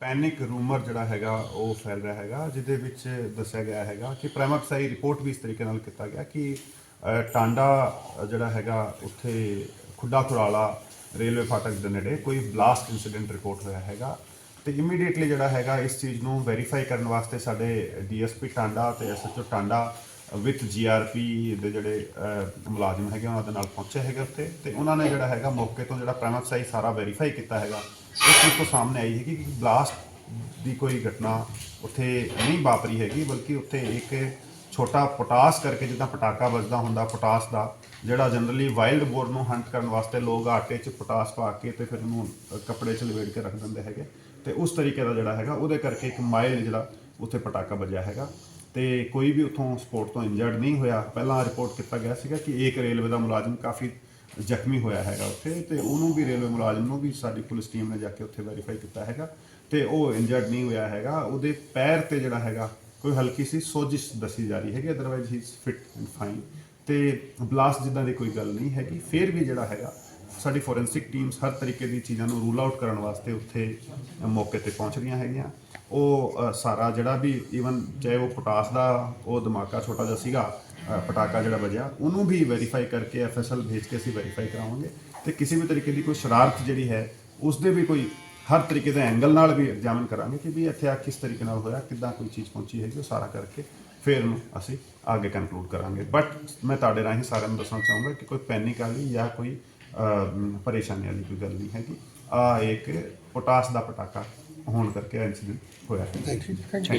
Panic rumour ਜਿਹੜਾ ਹੈਗਾ ਉਹ ਫੈਲ ਰਿਹਾ ਹੈਗਾ ਜਿਹਦੇ ਵਿੱਚ ਦੱਸਿਆ ਗਿਆ ਹੈਗਾ ਕਿ ਪ੍ਰਾਈਮਰੀ ਰਿਪੋਰਟ ਵੀ ਇਸ ਤਰੀਕੇ ਨਾਲ ਕੀਤਾ ਗਿਆ ਕਿ ਅ, ਟਾਂਡਾ ਜਿਹੜਾ ਹੈਗਾ ਉੱਥੇ ਖੁੱਡਾ ਖੁਰਾਲਾ ਰੇਲਵੇ ਫਾਟਕ ਦੇ ਨੇੜੇ ਕੋਈ ਬਲਾਸਟ ਇਨਸੀਡੈਂਟ ਰਿਪੋਰਟ ਹੋਇਆ ਹੈਗਾ। ਤੇ ਇਮੀਡੀਏਟਲੀ ਜਿਹੜਾ ਹੈਗਾ ਇਸ ਚੀਜ਼ ਨੂੰ ਵੈਰੀਫਾਈ ਕਰਨ ਵਾਸਤੇ ਸਾਡੇ ਡੀਐਸਪੀ ਟਾਂਡਾ ਤੇ ਐਸਐਚਓ ਟਾਂਡਾ ਵਿਦ ਜੀਆਰਪੀ ਦੇ ਜਿਹੜੇ ਅਹ, ਮੁਲਾਜ਼ਮ ਹੈਗੇ ਉਹਨਾਂ ਦੇ ਨਾਲ ਪਹੁੰਚੇ ਹੈਗੇ ਉੱਥੇ ਤੇ ਉਹਨਾਂ ਨੇ ਜਿਹੜਾ ਹੈਗਾ ਮੌਕੇ ਤੋਂ ਜਿਹੜਾ ਪ੍ਰਾਈਮਰੀ ਸਾਰਾ ਵੈਰੀਫਾਈ ਕੀਤਾ ਹੈਗਾ। ਇਸ ਚੀਜ਼ ਤੋਂ ਸਾਹਮਣੇ ਆਈ ਹੈਗੀ ਕਿ ਬਲਾਸਟ ਦੀ ਕੋਈ ਘਟਨਾ ਉੱਥੇ ਨਹੀਂ ਵਾਪਰੀ ਹੈਗੀ ਬਲਕਿ ਉੱਥੇ ਇੱਕ ਛੋਟਾ ਪੋਟਾਸ ਕਰਕੇ ਜਿੱਦਾਂ ਪਟਾਕਾ ਵੱਜਦਾ ਹੁੰਦਾ ਪੋਟਾਸ ਦਾ ਜਿਹੜਾ ਜਨਰਲੀ ਵਾਈਲਡ ਬੋਰ ਨੂੰ ਹੰਟ ਕਰਨ ਵਾਸਤੇ ਲੋਕ ਆਟੇ 'ਚ ਪੋਟਾਸ ਪਾ ਕੇ ਤੇ ਫਿਰ ਉਹਨੂੰ ਅ, ਕੱਪੜੇ 'ਚ ਲਵੇੜ ਕੇ ਰੱਖ ਦਿੰਦੇ ਹੈਗੇ। ਤੇ ਉਸ ਤਰੀਕੇ ਦਾ ਜਿਹੜਾ ਹੈਗਾ ਉਹਦੇ ਕਰਕੇ ਇੱਕ ਮਾਈਲ ਜਿਹੜਾ ਉੱਥੇ ਪਟਾਕਾ ਵੱਜਿਆ ਹੈਗਾ। ਤੇ ਕੋਈ ਵੀ ਉੱਥੋਂ ਸਪੋਰਟ ਤੋਂ ਇੰਜਰਡ ਨਹੀਂ ਹੋਇਆ। ਪਹਿਲਾਂ ਰਿਪੋਰਟ ਕੀਤਾ ਗਿਆ ਸੀਗਾ ਕਿ ਇੱਕ ਰੇਲਵੇ ਦਾ ਮੁਲਾਜ਼ਮ ਕਾਫੀ ਜ਼ਖਮੀ ਹੋਇਆ ਹੈਗਾ ਉੱਥੇ ਤੇ ਉਹਨੂੰ ਵੀ ਰੇਲਵੇ ਮੁਲਾਜ਼ਮ ਨੂੰ ਵੀ ਸਾਡੀ ਪੁਲਿਸ ਟੀਮ ਨੇ ਜਾ ਕੇ ਉੱਥੇ ਵੈਰੀਫਾਈ ਕੀਤਾ ਹੈਗਾ ਤੇ ਉਹ ਇੰਜਰਡ ਨਹੀਂ ਹੋਇਆ ਹੈਗਾ। ਉਹਦੇ ਪੈਰ ਤੇ ਜਿਹੜਾ ਹੈਗਾ ਕੋਈ ਹਲਕੀ ਸੀ, ਸੋਜਿਸ਼ ਦੱਸੀ ਜਾ ਰਹੀ ਹੈਗੀ ਅਦਰਵਾਈਜ਼ ਹੀ ਇਜ਼ ਫਿਟ ਐਂਡ ਫਾਈਨ ਤੇ ਬਲਾਸਟ ਜਿੱਦਾਂ ਦੀ ਕੋਈ ਗੱਲ ਨਹੀਂ ਹੈਗੀ। ਫਿਰ ਵੀ ਜਿਹੜਾ ਹੈਗਾ, ਸਾਡੀ ਫੋਰੈਂਸਿਕ ਟੀਮਸ ਹਰ ਤਰੀਕੇ ਦੀ ਚੀਜ਼ਾਂ ਨੂੰ ਰੂਲ ਆਊਟ ਕਰਨ ਵਾਸਤੇ ਉੱਥੇ ਮੌਕੇ ਤੇ ਪਹੁੰਚ ਰਹੀਆਂ ਹੈਗੀਆਂ। ਉਹ ਸਾਰਾ ਜਿਹੜਾ ਵੀ ਈਵਨ ਚਾਹੇ ਉਹ ਪੋਟਾਸ ਦਾ ਉਹ ਧਮਾਕਾ ਛੋਟਾ ਜਿਹਾ ਸੀਗਾ ਪਟਾਕਾ ਜਿਹੜਾ ਵਜਿਆ, ਉਹਨੂੰ ਵੀ ਵੈਰੀਫਾਈ ਕਰਕੇ ਐਫਐਸਐਲ ਭੇਜ ਕੇ ਅਸੀਂ ਵੈਰੀਫਾਈ ਕਰਾਵਾਂਗੇ। ਤੇ ਕਿਸੇ ਵੀ ਤਰੀਕੇ ਦੀ ਕੋਈ ਸ਼ਰਾਰਤ ਜਿਹੜੀ ਹੈ ਉਸ ਦੇ ਵੀ ਕੋਈ ਹਰ ਤਰੀਕੇ ਦੇ ਐਂਗਲ ਨਾਲ ਵੀ ਐਗਜ਼ਾਮਿਨ ਕਰਾਂਗੇ ਕਿ ਵੀ ਇੱਥੇ ਆ ਕਿਸ ਤਰੀਕੇ ਨਾਲ ਹੋਇਆ, ਕਿੱਦਾਂ ਕੋਈ ਚੀਜ਼ ਪਹੁੰਚੀ ਹੈਗੀ, ਉਹ ਸਾਰਾ ਕਰਕੇ ਫਿਰ ਉਹਨੂੰ ਅਸੀਂ ਅੱਗੇ ਕਨਕਲੂਡ ਕਰਾਂਗੇ। ਬਟ ਮੈਂ ਤੁਹਾਡੇ ਰਾਹੀਂ ਸਾਰਿਆਂ ਨੂੰ ਦੱਸਣਾ ਚਾਹੂੰਗਾ ਕਿ ਕੋਈ ਪੈਨਿਕ ਵਾਲੀ ਜਾਂ ਕੋਈ ਪਰੇਸ਼ਾਨੀ ਵਾਲੀ ਕੋਈ ਗੱਲ ਨਹੀਂ ਹੈਗੀ। ਆ ਇੱਕ ਪੋਟਾਸ ਦਾ ਪਟਾਕਾ ਹੋਣ ਕਰਕੇ ਇਨਸੀਡੈਂਟ ਹੋਇਆ। ਹੈ ਥੈਂਕ ਯੂ